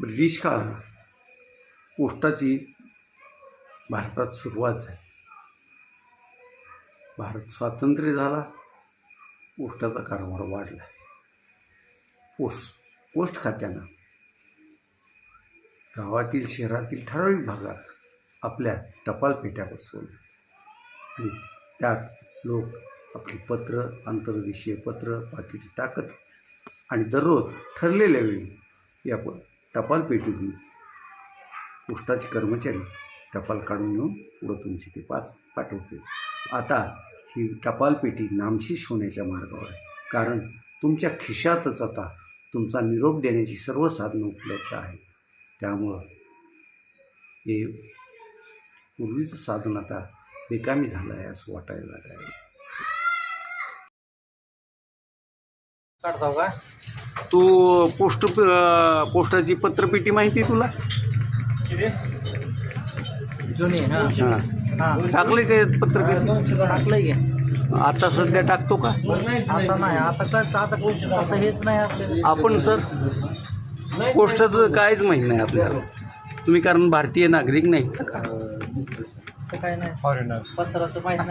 British काळ पोस्टाची भारतात सुरुवात झाली. भारत स्वातंत्र्य झाला पोस्टाचा कारभार वाढला. पोस्ट पोस्ट खात्यानं गावातील शहरातील ठराविक भागात आपल्या टपाल पेट्या बसवल्या. आणि त्यात लोक आपली पत्र आंतरदेशीय पत्र पाकिटी टाकत आणि दररोज ठरलेल्या वेळी या प टपाल पेटीतून पोस्टाचे कर्मचारी टपाल काढून येऊन पुढं तुमची ते पाच पाठवते. आता ही टपाल पेटी नामशेष होण्याच्या मार्गावर आहे. कारण तुमच्या खिशातच आता तुमचा निरोप देण्याची सर्व साधनं उपलब्ध आहेत. त्यामुळं हे पूर्वीचं साधन आता रिकामी झालं आहे असं वाटायला लागलं आहे काढताव का? तू पोस्ट पोस्टाची पत्रपेटी माहिती आहे तुला? जुनी हा. हां. टाकले ते पत्रपेटी? टाकलंय की. आता सध्या टाकतो का? आता नाही आता काय आता असं हेच नाही आपल्याला. आपण सर पोस्टाचं काहीच माहीत नाही आपल्याला. तुम्ही कारण भारतीय नागरिक नाही. का असं काय नाही. पत्राचं माहीत नाही.